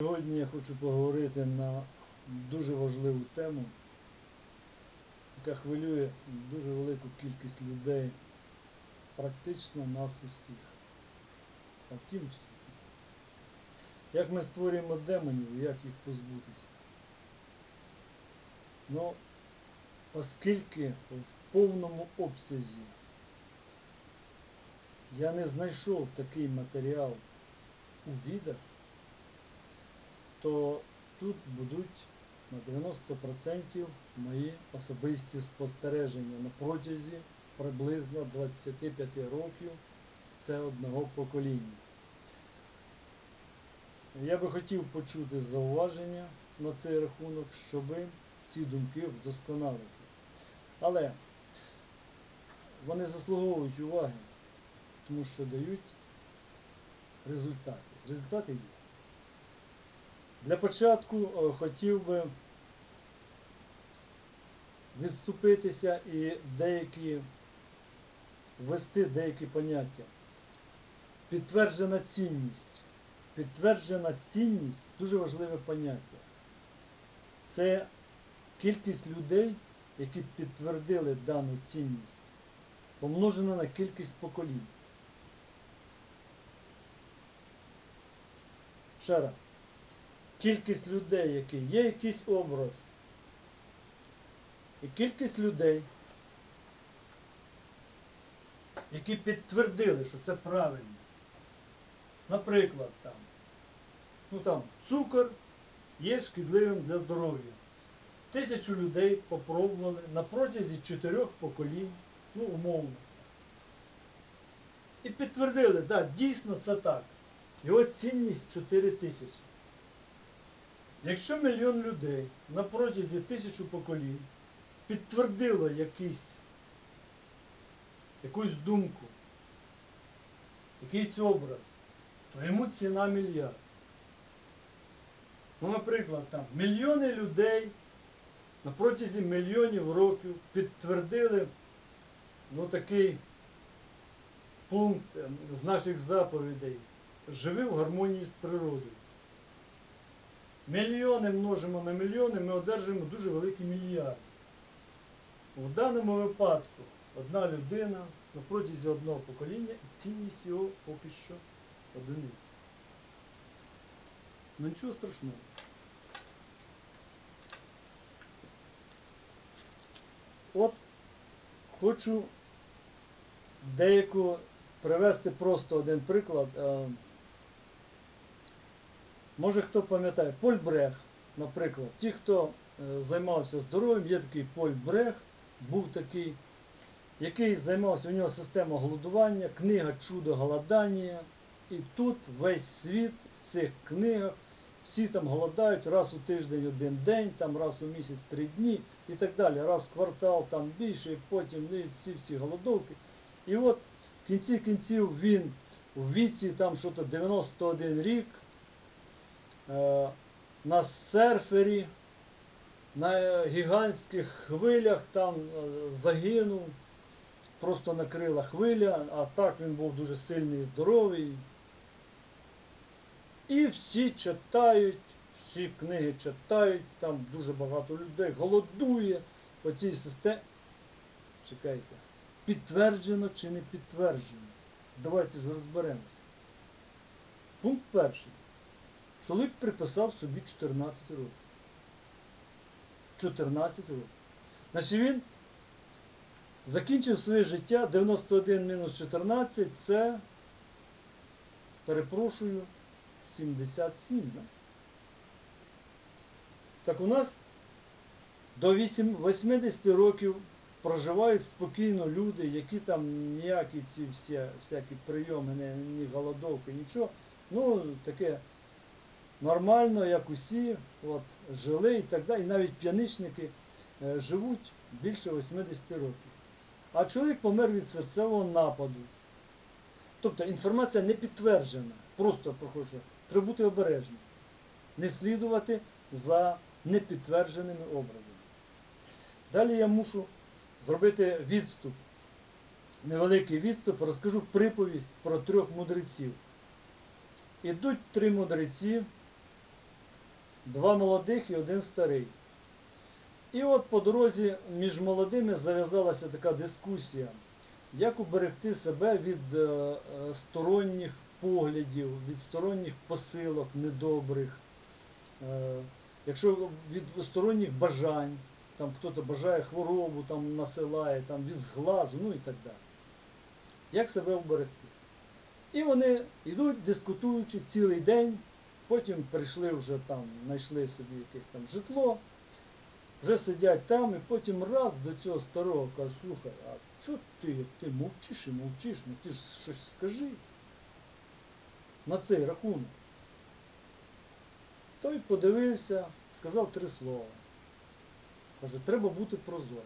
Сьогодні я хочу поговорити на дуже важливу тему, яка хвилює дуже велику кількість людей, практично нас усіх. А втім всіх. Як ми створюємо демонів і як їх позбутися? Ну, оскільки в повному обсязі я не знайшов такий матеріал у відах, то тут будуть на 90% мої особисті спостереження на протязі приблизно 25 років це одного покоління. Я би хотів почути зауваження на цей рахунок, щоб ці думки вдосконалити. Але вони заслуговують уваги, тому що дають результати. Результати є. Для початку е, хотів би відступитися і деякі ввести деякі поняття. Підтверджена цінність. Підтверджена цінність дуже важливе поняття. Це кількість людей, які підтвердили дану цінність, помножена на кількість поколінь. Ще раз кількість людей, які є якийсь образ, і кількість людей, які підтвердили, що це правильно. Наприклад, там, ну там, цукор є шкідливим для здоров'я. Тисячу людей попробували на протязі чотирьох поколінь, ну, умовно. І підтвердили, так, да, дійсно це так. Його цінність 4 тисячі. Якщо мільйон людей на протязі тисячу поколінь підтвердило якийсь, якусь думку, якийсь образ, то йому ціна мільярд. Ну, наприклад, там мільйони людей на протязі мільйонів років підтвердили ну, такий пункт е, з наших заповідей живи в гармонії з природою. Мільйони множимо на мільйони, ми одержимо дуже великий мільярд. У даному випадку одна людина на протязі одного покоління і цінність його поки що одиниця. Ну нічого страшного. От хочу деяку привести просто один приклад. Може хто пам'ятає, Поль Брех, наприклад, ті, хто е, займався здоров'ям, є такий Поль Брех, був такий, який займався, у нього система голодування, книга Чудо голодання. І тут весь світ в цих книгах, всі там голодають раз у тиждень один день, там раз у місяць три дні і так далі. Раз в квартал там більше, і потім ну, і ці всі голодовки. І от в кінці кінців він у віці там що то 91 рік. Е, на серфері, на гігантських хвилях там е, загинув, просто накрила хвиля, а так він був дуже сильний і здоровий. І всі читають, всі книги читають, там дуже багато людей голодує по цій системі. Чекайте, підтверджено чи не підтверджено? Давайте ж розберемося. Пункт перший. Чоловік приписав собі 14 років. 14 років. Значить він закінчив своє життя 91 мінус 14 це, перепрошую, 77. Да? Так у нас до 8, 80 років проживають спокійно люди, які там ніякі ці всі, всякі прийоми, ні голодовки, нічого. Ну, таке нормально, як усі, от, жили і так далі. І навіть п'яничники е, живуть більше 80 років. А чоловік помер від серцевого нападу. Тобто інформація не підтверджена. Просто прошу, треба бути обережним. Не слідувати за непідтвердженими образами. Далі я мушу зробити відступ. Невеликий відступ, розкажу приповість про трьох мудреців. Ідуть три мудреці два молодих і один старий. І от по дорозі між молодими зав'язалася така дискусія, як уберегти себе від е, сторонніх поглядів, від сторонніх посилок недобрих, е, якщо від сторонніх бажань, там хтось бажає хворобу, там насилає, там від зглазу, ну і так далі. Як себе уберегти? І вони йдуть, дискутуючи цілий день, потім прийшли вже там, знайшли собі якесь там житло, вже сидять там, і потім раз до цього старого каже, слухай, а що ти, ти мовчиш і мовчиш, ну ти ж щось скажи на цей рахунок. Той подивився, сказав три слова. Каже, треба бути прозорим.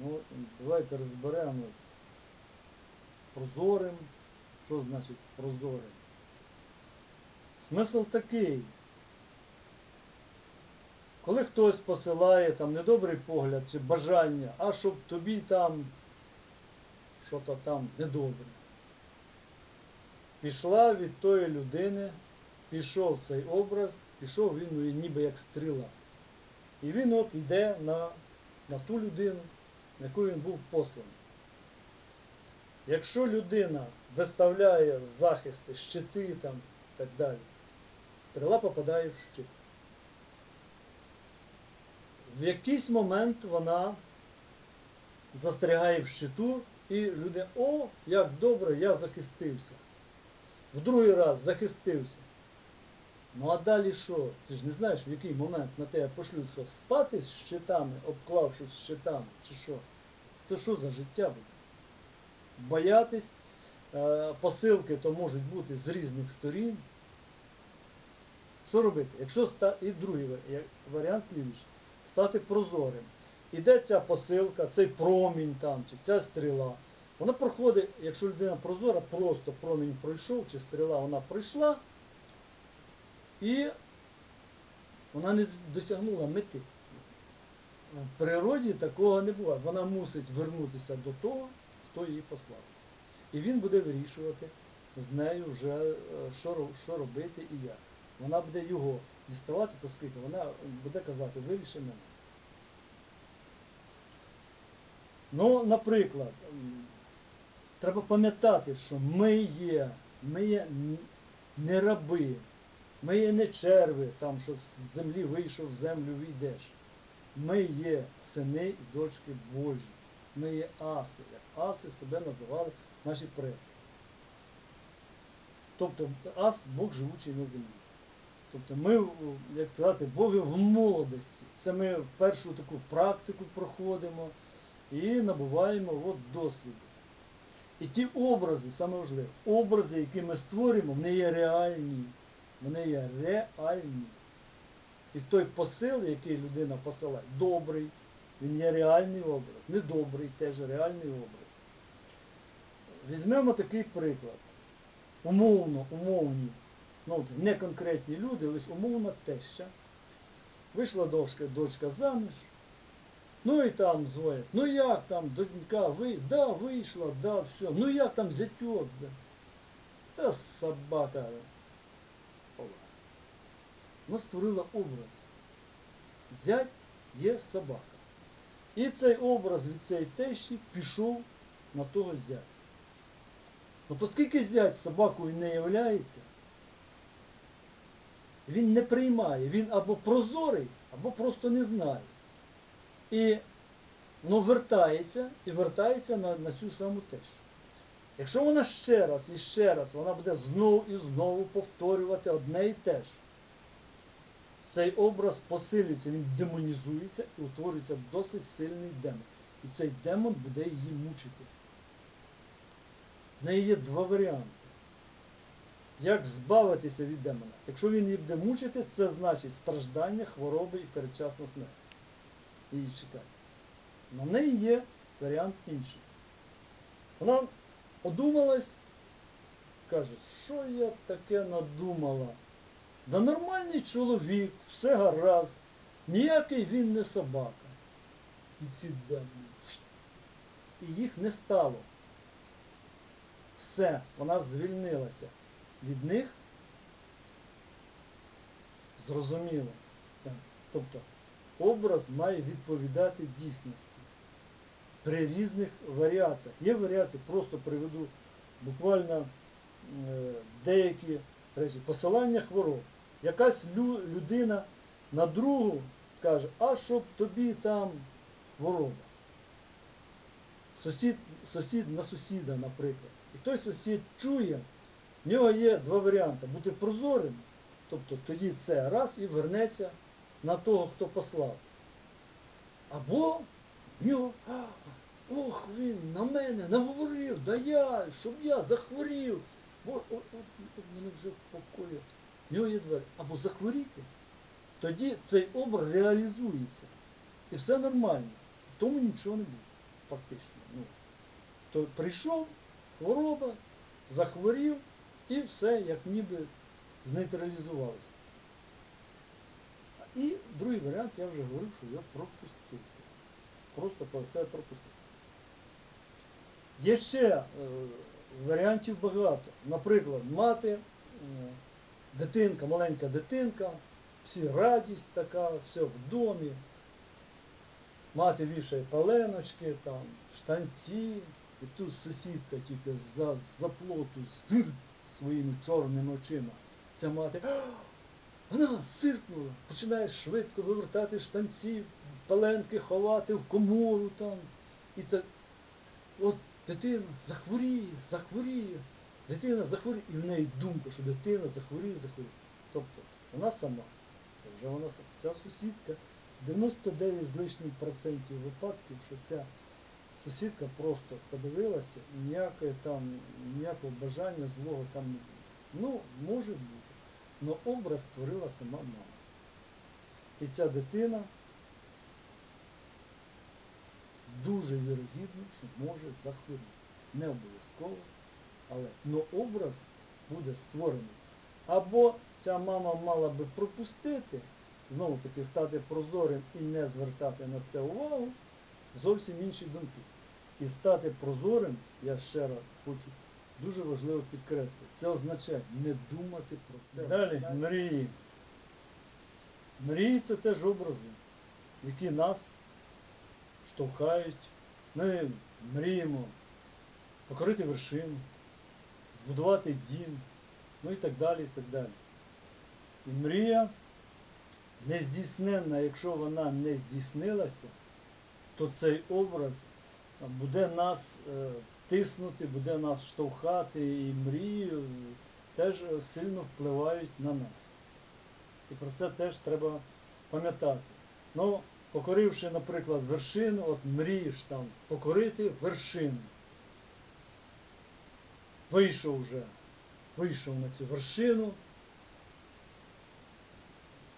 Ну, давайте розберемо прозорим. Що значить прозорим? Смисл такий. Коли хтось посилає там недобрий погляд чи бажання, а щоб тобі там що-то там недобре. Пішла від тої людини, пішов цей образ, пішов він ну, ніби як стріла. І він от йде на, на ту людину, на яку він був посланий. Якщо людина виставляє захисти, щити там і так далі, стріла попадає в щит. В якийсь момент вона застрягає в щиту, і люди, о, як добре, я захистився. В другий раз захистився. Ну а далі що? Ти ж не знаєш, в який момент на тебе пошлють, що спати з щитами, обклавшись щитами, чи що? Це що за життя буде? Боятись, е, посилки то можуть бути з різних сторін. Що робити? Якщо ста... І другий варіант слідуючий. Стати прозорим. Іде ця посилка, цей промінь там, чи ця стріла. Вона проходить, якщо людина прозора, просто промінь пройшов, чи стріла вона пройшла, і вона не досягнула мети. В природі такого не буває. Вона мусить вернутися до того, хто її послав. І він буде вирішувати з нею вже, е, що, що робити і як. Вона буде його діставати, оскільки вона буде казати, виріши мене. Ну, наприклад, треба пам'ятати, що ми є, ми є не раби, ми є не черви, там, що з землі вийшов, в землю війдеш. Ми є сини і дочки Божі. Ми є аси, як аси себе називали наші предки. Тобто ас Бог живучий на землі. Тобто ми, як сказати, Боги в молодості. Це ми першу таку практику проходимо і набуваємо от досвіду. І ті образи, саме важливе, образи, які ми створюємо, вони є реальні. Вони є реальні. І той посил, який людина посилає, добрий, він є реальний образ. Недобрий теж реальний образ. Візьмемо такий приклад. Умовно, умовні, ну, не конкретні люди, лише умовна теща. Вийшла дочка, дочка заміж. Ну і там дзвонять. Ну як там, донька, ви? Да, вийшла, да, все. Ну як там зятьок, да? Та собака. Вона створила образ. Зять є собака. І цей образ від цієї тещі пішов на того зятя. Ну, оскільки зять собакою не являється, він не приймає, він або прозорий, або просто не знає. І воно вертається і вертається на, на цю саму тещу. Якщо вона ще раз і ще раз, вона буде знову і знову повторювати одне і те ж. Цей образ посилюється, він демонізується і утворюється досить сильний демон. І цей демон буде її мучити. В неї є два варіанти. Як збавитися від демона? Якщо він її буде мучити, це значить страждання, хвороби і передчасна смерть. Її чекає. На неї є варіант інший. Вона одумалась, каже, що я таке надумала? Да нормальний чоловік, все гаразд, ніякий він не собака. І ці демони. І їх не стало. Все, вона звільнилася від них Зрозуміло. Тобто образ має відповідати дійсності при різних варіаціях. Є варіації, просто приведу буквально е, деякі Посилання хвороб. Якась людина на другу каже, а щоб тобі там хвороба. Сусід, сусід на сусіда, наприклад. І той сусід чує, в нього є два варіанти. Бути прозорим, тобто тоді це раз і вернеться на того, хто послав. Або в нього, ох, він на мене наговорив, да я, щоб я захворів. Бо о, о, о, мене вже покоїть. В нього є двері. Або захворіти, тоді цей образ реалізується. І все нормально. Тому нічого не буде, фактично. Ну, то прийшов, хвороба, захворів і все, як ніби знейтралізувалося. І другий варіант, я вже говорив, що його пропустити. Просто по все пропустити. Є ще е, варіантів багато. Наприклад, мати, е, дитинка, маленька дитинка, всі радість така, все в домі. Мати вішає паленочки, там, штанці, і тут сусідка тільки за, за плоту зир своїми чорними очима. Ця мати, «А, вона сиркнула, починає швидко вивертати штанці, паленки ховати в комору там. І так, от дитина захворіє, захворіє, дитина захворіє, і в неї думка, що дитина захворіє, захворіє. Тобто вона сама, це вже вона сама. Ця сусідка, 99 з лишнім процентів випадків, що ця сусідка просто подивилася, і ніякої там, ніякого бажання злого там не було. Ну, може бути. Но образ створила сама мама. І ця дитина дуже вірогідно, що може захворіти. Не обов'язково, але но образ буде створений. Або ця мама мала би пропустити, знову таки стати прозорим і не звертати на це увагу, зовсім інші думки. І стати прозорим, я ще раз хочу дуже важливо підкреслити, це означає не думати про це. Далі, мрії. Мрії це теж образи, які нас штовхають. Ми мріємо покорити вершину, збудувати дім, ну і так далі, і так далі. І мрія нездійсненна, якщо вона не здійснилася, то цей образ буде нас е, тиснути, буде нас штовхати, і мрії е, теж сильно впливають на нас. І про це теж треба пам'ятати. Ну, покоривши, наприклад, вершину, от мрієш там покорити вершину. Вийшов вже, вийшов на цю вершину,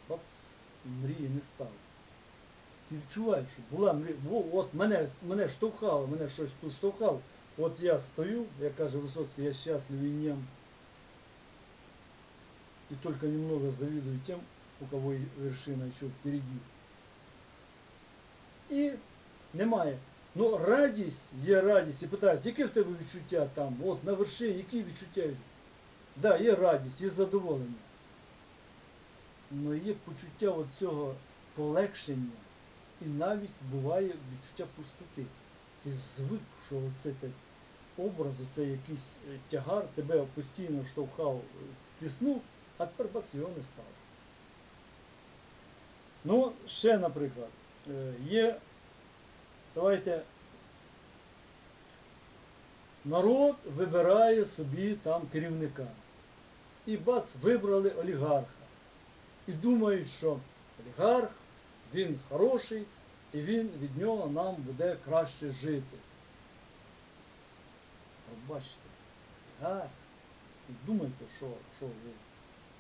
от мрії не стало. Ти відчуваєш, що була мрія, от мене, мене штовхало, мене щось тут штовхало. От я стою, як каже Висоцький, я счастлив и нем. И только немного завидую тем, у кого вершина еще впереди. І немає. Ну, радість є радість. І питають, яке в тебе відчуття там? От на вершині, які відчуття? Так, да, є радість, є задоволення. Але є почуття от цього полегшення і навіть буває відчуття пустоти. Ти звик, що оце так образ, оце якийсь е, тягар тебе постійно штовхав, е, тиснув, а тепер бац його не стало. Ну, ще, наприклад, є, давайте, народ вибирає собі там керівника. І бац, вибрали олігарха. І думають, що олігарх, він хороший, і він від нього нам буде краще жити. От бачите, олігарх. І думайте, що, що ви,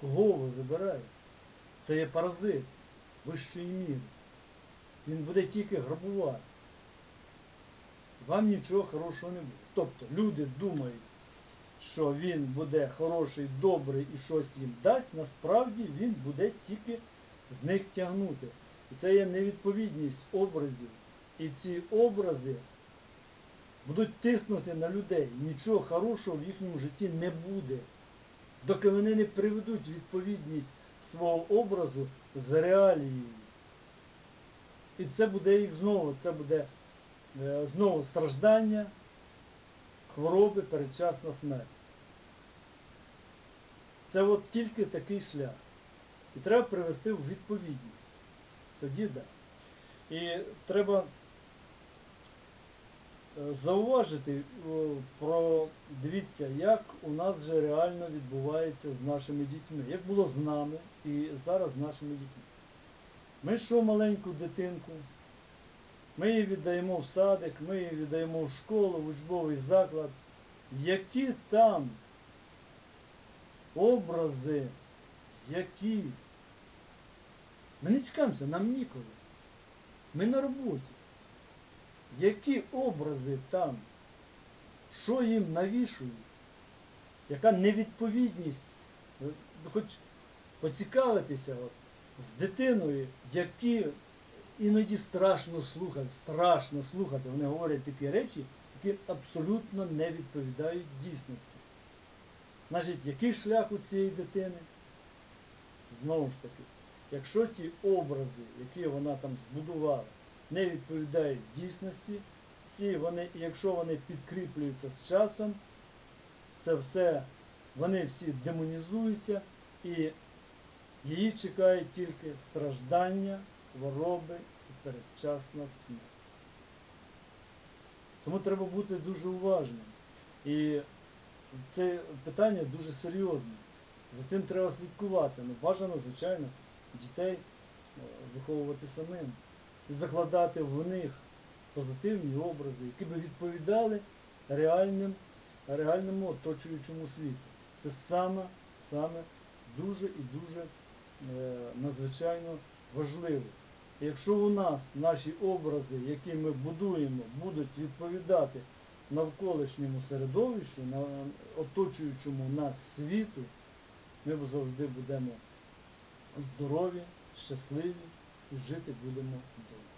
кого ви вибираєте. Це є паразит вищої міри. Він буде тільки грабувати. Вам нічого хорошого не буде. Тобто люди думають, що він буде хороший, добрий і щось їм дасть, насправді він буде тільки з них тягнути. І це є невідповідність образів. І ці образи будуть тиснути на людей. Нічого хорошого в їхньому житті не буде. Доки вони не приведуть відповідність свого образу з реалією. І це буде їх знову, це буде е, знову страждання, хвороби, передчасна смерть. Це от тільки такий шлях. І треба привести в відповідність. Тоді да. І треба е, зауважити про, дивіться, як у нас же реально відбувається з нашими дітьми. Як було з нами і зараз з нашими дітьми. Ми що маленьку дитинку, ми її віддаємо в садик, ми її віддаємо в школу, в учбовий заклад. Які там образи, які. Ми не цікавимося, нам ніколи. Ми на роботі. Які образи там, що їм навішують, яка невідповідність, Е, хоч поцікавитися от, з дитиною, які іноді страшно слухати, страшно слухати. Вони говорять такі речі, які абсолютно не відповідають дійсності. Значить, який шлях у цієї дитини? Знову ж таки, якщо ті образи, які вона там збудувала, не відповідають дійсності, ці вони, якщо вони підкріплюються з часом, це все, вони всі демонізуються і її чекає тільки страждання, хвороби і передчасна смерть. Тому треба бути дуже уважним. І це питання дуже серйозне. За цим треба слідкувати. Ну, бажано, звичайно, дітей е, виховувати самим. І закладати в них позитивні образи, які би відповідали реальним, реальному оточуючому світу. Це саме, саме дуже і дуже надзвичайно важливо. Якщо у нас наші образи, які ми будуємо, будуть відповідати навколишньому середовищу, на оточуючому нас світу, ми завжди будемо здорові, щасливі і жити будемо довго.